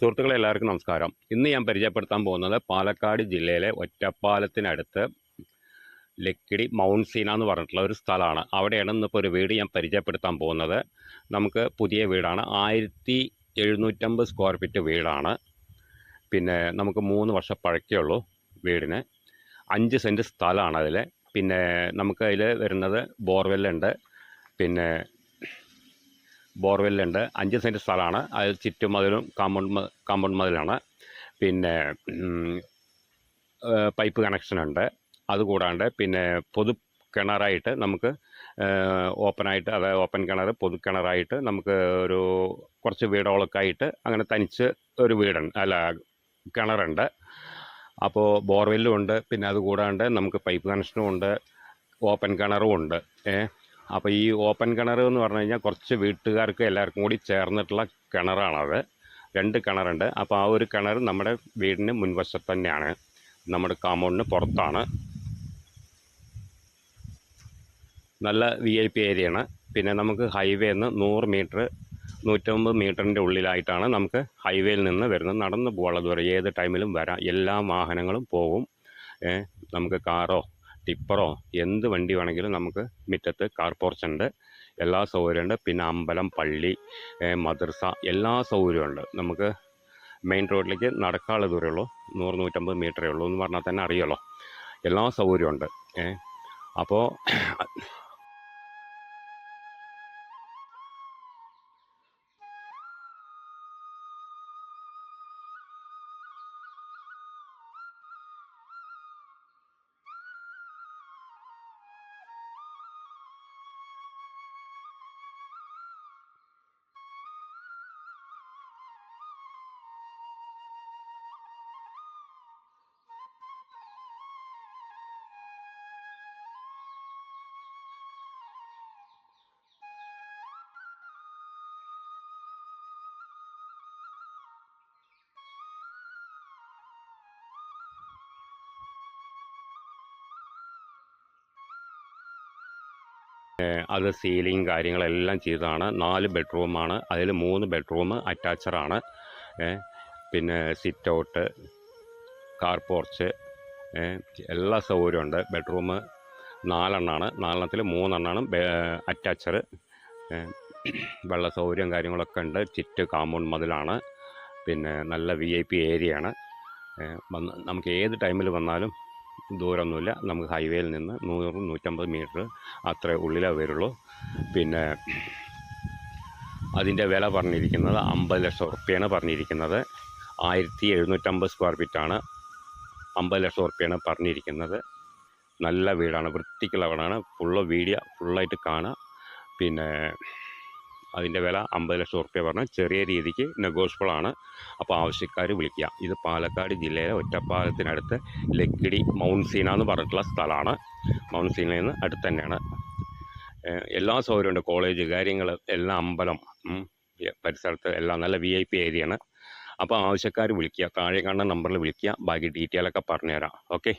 സുഹൃത്തുക്കളെ എല്ലാവർക്കും നമസ്കാരം. ഇന്ന് ഞാൻ പരിചയപ്പെടുത്താൻ പോകുന്നത് പാലക്കാട് ജില്ലയിലെ ഒറ്റപ്പാലത്തിനടുത്ത് ലക്കിടി മൗണ്ട് സീന എന്ന് പറഞ്ഞിട്ടുള്ള ഒരു സ്ഥലമാണ്. അവിടെയാണ് ഇന്നിപ്പോൾ ഒരു വീട് ഞാൻ പരിചയപ്പെടുത്താൻ പോകുന്നത്. നമുക്ക് പുതിയ വീടാണ്. ആയിരത്തി എഴുന്നൂറ്റമ്പത് സ്ക്വയർ ഫീറ്റ് വീടാണ്. പിന്നെ നമുക്ക് മൂന്ന് വർഷം പഴക്കമുള്ളൂ വീടിന്. അഞ്ച് സെന്റ് സ്ഥലമാണ് അതിൽ പിന്നെ നമുക്ക് അതിൽ വരുന്നത് ബോർവെല്ലുണ്ട്. പിന്നെ ബോർവെല്ലുണ്ട്. അഞ്ച് സെന്റ് സ്ഥലമാണ്. അത് ചുറ്റുമതിലും കാമ്പൗണ്ട് കാമ്പൗണ്ട് മതിലാണ്. പിന്നെ പൈപ്പ് കണക്ഷനുണ്ട് അതുകൂടാണ്ട് പിന്നെ പൊതു കിണറായിട്ട് നമുക്ക് ഓപ്പണായിട്ട് അതായത് ഓപ്പൺ കിണർ പൊതു കിണറായിട്ട് നമുക്ക് ഒരു കുറച്ച് വീടുകളൊക്കെ ആയിട്ട് അങ്ങനെ തനിച്ച് ഒരു വീടുണ്ട് അല്ല കിണറുണ്ട്. അപ്പോൾ ബോർവെല്ലും ഉണ്ട്. പിന്നെ അതുകൂടാണ്ട് നമുക്ക് പൈപ്പ് കണക്ഷനും ഉണ്ട്. ഓപ്പൺ കിണറും ഉണ്ട്. ഏഹ് അപ്പോൾ ഈ ഓപ്പൺ കിണർ എന്ന് പറഞ്ഞു കഴിഞ്ഞാൽ കുറച്ച് വീട്ടുകാർക്ക് എല്ലാവർക്കും കൂടി ചേർന്നിട്ടുള്ള കിണറാണത് രണ്ട് കിണറുണ്ട്. അപ്പോൾ ആ ഒരു കിണർ നമ്മുടെ വീടിന് മുൻവശത്ത് തന്നെയാണ്. നമ്മുടെ കാമ്പൗണ്ടിന് പുറത്താണ്. നല്ല വി ഐ പി ഏരിയയാണ് പിന്നെ നമുക്ക് ഹൈവേ നിന്ന് നൂറ് മീറ്റർ നൂറ്റമ്പത് മീറ്ററിന്റെ ഉള്ളിലായിട്ടാണ് നമുക്ക് ഹൈവേയിൽ നിന്ന് വരുന്നത് നടന്ന് പോകാനുള്ള ദൂരം ഏത് ടൈമിലും വരാം. എല്ലാ വാഹനങ്ങളും പോകും. നമുക്ക് കാറോ ടിപ്പറോ എന്ത് വണ്ടി വേണമെങ്കിലും നമുക്ക് മുറ്റത്ത് കാർ പോർച്ച് ഉണ്ട്. എല്ലാ സൗകര്യമുണ്ട് പിന്നെ അമ്പലം പള്ളി മദ്രസ എല്ലാ ഉണ്ട്. നമുക്ക് മെയിൻ റോഡിലേക്ക് നടക്കാനുള്ള ദൂരമേ ഉള്ളൂ. നൂറ് നൂറ്റമ്പത് മീറ്ററേ ഉള്ളൂ എന്ന് പറഞ്ഞാൽ തന്നെ അറിയാലോ. എല്ലാ സൗകര്യമുണ്ട് അപ്പോൾ അത് സീലിംഗ് കാര്യങ്ങളെല്ലാം ചെയ്തതാണ്. നാല് ബെഡ്റൂമാണ്. അതിൽ മൂന്ന് ബെഡ്റൂം അറ്റാച്ചറാണ് പിന്നെ സിറ്റ് ഔട്ട് കാർ പോർച്ച് എല്ലാ സൗകര്യമുണ്ട്. ബെഡ്റൂം നാലെണ്ണമാണ് നാലെണ്ണത്തിൽ മൂന്നെണ്ണമാണ് അറ്റാച്ചർ വെള്ള സൗകര്യം കാര്യങ്ങളൊക്കെ ഉണ്ട്. ചിറ്റ് കാമ്പൗണ്ട് മതിലാണ്. പിന്നെ നല്ല വി ഐ പി ഏരിയയാണ്. വന്ന് നമുക്ക് ഏത് ടൈമിൽ വന്നാലും ദൂരമൊന്നുമില്ല നമുക്ക് ഹൈവേയിൽ നിന്ന് നൂറ് നൂറ്റമ്പത് മീറ്റർ അത്ര ഉള്ളിലേ വരുള്ളൂ. പിന്നെ അതിന്റെ വില പറഞ്ഞിരിക്കുന്നത് അമ്പത് ലക്ഷം ഉറുപ്പ്യാണ് പറഞ്ഞിരിക്കുന്നത്. ആയിരത്തി എഴുന്നൂറ്റമ്പത് സ്ക്വയർ ഫീറ്റാണ് അമ്പത് ലക്ഷം ഉറുപ്പ്യാണ് പറഞ്ഞിരിക്കുന്നത്. നല്ല വീടാണ് വൃത്തിക്കുള്ള വീടാണ്. ഫുള്ള് വീഡിയോ ഫുള്ളായിട്ട് കാണാം. പിന്നെ അതിന്റെ വില അമ്പത് ലക്ഷം ഉറുപ്പ്യ പറഞ്ഞ ചെറിയ രീതിക്ക് നെഗോഷ്യബിളാണ് അപ്പോൾ ആവശ്യക്കാർ വിളിക്കുക. ഇത് പാലക്കാട് ജില്ലയിലെ ഒറ്റപ്പാലത്തിനടുത്ത് ലക്കിടി മൗണ്ട് സീന എന്ന് പറഞ്ഞിട്ടുള്ള സ്ഥലമാണ്. മൗണ്ട് നിന്ന് അടുത്ത് തന്നെയാണ്. എല്ലാ സൗകര്യമുണ്ട്. കോളേജ് കാര്യങ്ങൾ എല്ലാ അമ്പലം പരിസരത്ത് എല്ലാം നല്ല വി ഐ പി ഏരിയയാണ് അപ്പോൾ ആവശ്യക്കാർ വിളിക്കുക. താഴെ കാണുന്ന നമ്പറിൽ വിളിക്കുക. ബാക്കി ഡീറ്റെയിലൊക്കെ പറഞ്ഞുതരാം. ഓക്കെ